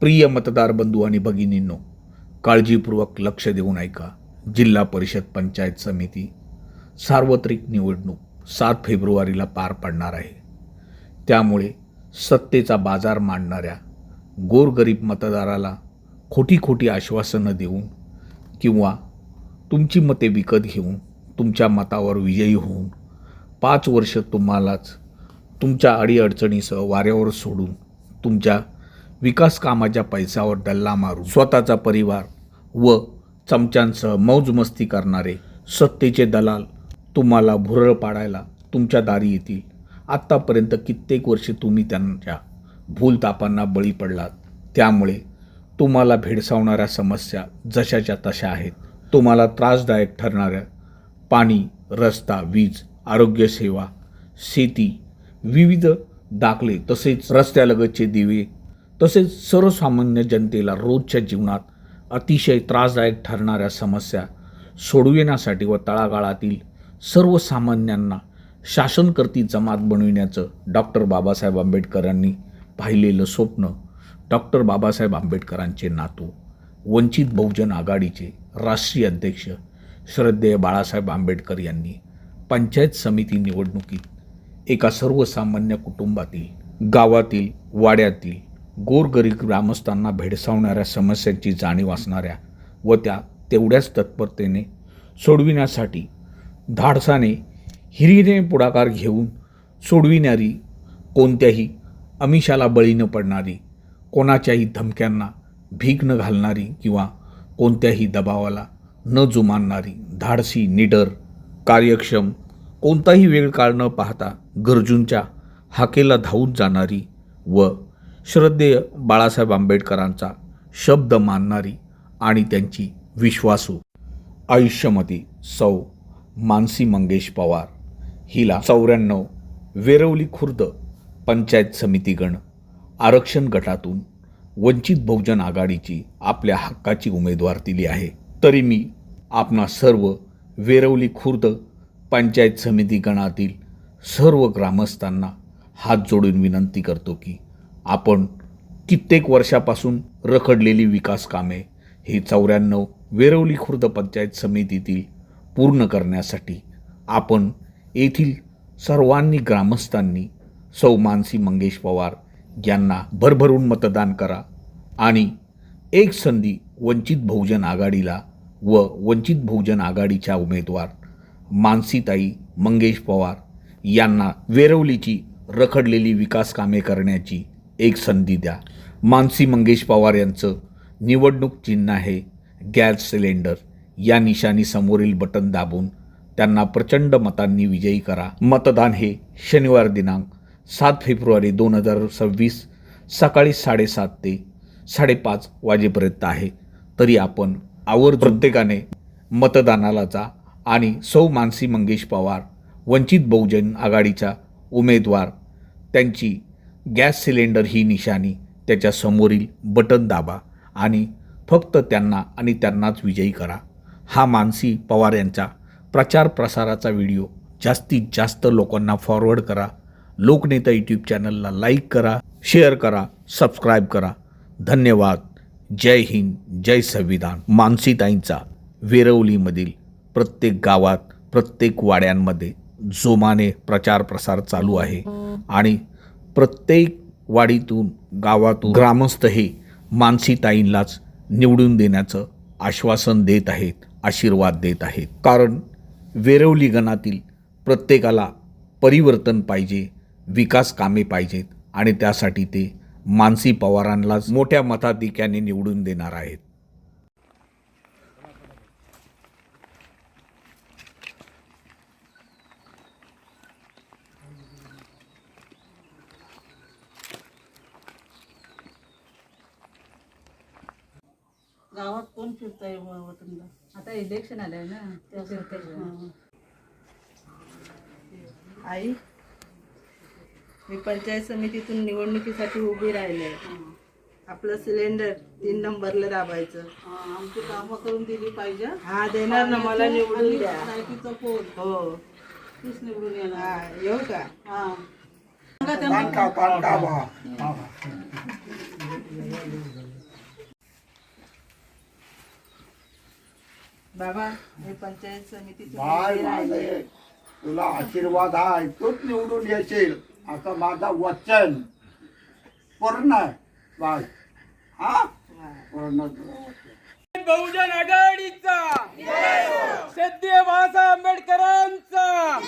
प्रिय मतदार बंधू आणि भगिनींनो काळजीपूर्वक लक्ष देऊन ऐका. जिल्हा परिषद पंचायत समिती सार्वत्रिक निवडणूक सात फेब्रुवारीला पार पडणार आहे. त्यामुळे सत्तेचा बाजार मांडणाऱ्या गोरगरीब मतदाराला खोटी खोटी आश्वासनं देऊन किंवा तुमची मते विकत घेऊन तुमच्या मतावर विजयी होऊन पाच वर्ष तुम्हालाच तुमच्या अडीअडचणीसह वाऱ्यावर सोडून तुमच्या विकास कामाच्या पैशावर डल्ला मारून स्वतःचा परिवार व चमच्यांसह मौजमस्ती करणारे सत्तेचे दलाल तुम्हाला भुरळ पाडायला तुमच्या दारी येतील. आत्तापर्यंत कित्येक वर्षे तुम्ही त्यांच्या भूलतापांना बळी पडलात. त्यामुळे तुम्हाला भेडसावणाऱ्या समस्या जशाच्या तशा आहेत. तुम्हाला त्रासदायक ठरणाऱ्या पाणी रस्ता वीज आरोग्यसेवा शेती विविध दाखले तसेच रस्त्यालगतचे दिवे तसेच सर्वसामान्य जनतेला रोजच्या जीवनात अतिशय त्रासदायक ठरणाऱ्या समस्या सोडविण्यासाठी व तळागाळातील सर्वसामान्यांना शासनकर्ती जमात बनविण्याचं डॉक्टर बाबासाहेब आंबेडकरांनी पाहिलेलं स्वप्न डॉक्टर बाबासाहेब आंबेडकरांचे नातू वंचित बहुजन आघाडीचे राष्ट्रीय अध्यक्ष श्रद्धेय बाळासाहेब आंबेडकर यांनी पंचायत समिती निवडणुकीत एका सर्वसामान्य कुटुंबातील गावातील वाड्यातील गोरगरीब ग्रामस्थांना भेडसावणाऱ्या समस्यांची जाणीव असणाऱ्या व त्या तेवढ्याच तत्परतेने सोडविण्यासाठी धाडसाने हिरीने पुढाकार घेऊन सोडविणारी कोणत्याही अमिषाला बळी न पडणारी कोणाच्याही धमक्यांना भीक न घालणारी किंवा कोणत्याही दबावाला न जुमानणारी धाडसी निडर कार्यक्षम कोणताही वेळ काळ न पाहता गरजूंच्या हाकेला धावून जाणारी व श्रद्धेय बाळासाहेब आंबेडकरांचा शब्द मानणारी आणि त्यांची विश्वासू आयुष्यमती सौ मानसी मंगेश पवार. हिला चौऱ्याण्णव वेरवली खुर्द पंचायत समितीगण आरक्षण गटातून वंचित बहुजन आघाडीची आपल्या हक्काची उमेदवार दिली आहे. तरी मी आपणा सर्व वेरवली खुर्द पंचायत समिती गणातील सर्व ग्रामस्थांना हात जोडून विनंती करतो की आपण कित्येक वर्षापासून रखडलेली विकास कामे ही चौऱ्याण्णव वेरवली खुर्द पंचायत समितीतील पूर्ण करण्यासाठी आपण येथील सर्वांनी ग्रामस्थांनी सौ मानसी मंगेश पवार यांना भरभरून मतदान करा आणि एक संधी वंचित बहुजन आघाडीला व वंचित बहुजन आघाडीच्या उमेदवार मानसीताई मंगेश पवार यांना वेरवलीची रखडलेली विकास कामे करण्याची एक संधी द्या. मानसी मंगेश पवार यांचं निवडणूक चिन्ह आहे गॅस सिलेंडर. या निशाणी समोरील बटन दाबून त्यांना प्रचंड मतांनी विजयी करा. मतदान हे शनिवार दिनांक सात फेब्रुवारी दोन हजार सव्वीस सकाळी साडेसात ते साडेपाच वाजेपर्यंत आहे. तरी आपण आवर प्रत्येकाने मतदानाला जा आणि सौ मानसी मंगेश पवार वंचित बहुजन आघाडीचा उमेदवार त्यांची गॅस सिलेंडर ही निशाणी त्याच्या समोरील बटन दाबा आणि फक्त त्यांना आणि त्यांनाच विजयी करा. हा मानसी पवार यांचा प्रचार प्रसाराचा व्हिडिओ. जास्तीत जास्त लोकांना फॉरवर्ड करा. लोकनेता यूट्यूब चॅनलला लाईक करा शेअर करा सबस्क्राईब करा. धन्यवाद. जय हिंद जय संविधान. मानसीताईंचा वेरवलीमधील प्रत्येक गावात प्रत्येक वाड्यांमध्ये जोमाने प्रचार प्रसार चालू आहे. आणि प्रत्येक वाडीतून गावातून ग्रामस्थ हे मानसीताईंलाच निवडून देण्याचं आश्वासन देत आहेत आशीर्वाद देत आहेत. कारण वेरवली गणातील प्रत्येकाला परिवर्तन पाहिजे विकास कामे पाहिजेत आणि त्यासाठी ते मानसी पवारांलाच मोठ्या मताधिक्याने निवडून देणार आहेत. गावात कोण फिरताय वतनला आता इलेक्शन आलंय ना त्या फिरते आई मी पंचायत समितीतून निवडणुकीसाठी उभी राहिले आपलं सिलेंडर तीन नंबरला दाबायचं. आमची कामं करून दिली पाहिजे. हा देणार ना मला निवडून द्या. पोल. हो. तीच निवडून येणार. हा येऊ का? हा. सांगा त्यांना. बाबा मी पंचायत बाय राहिले. माझे तुला आशीर्वाद आहे तूच निवडून येशील. असं माझं वचन. पूर्ण आहे. बाय. हा? पूर्ण. बहुजन आघाडीचा. सत्य बाळासाहेब आंबेडकरांचा.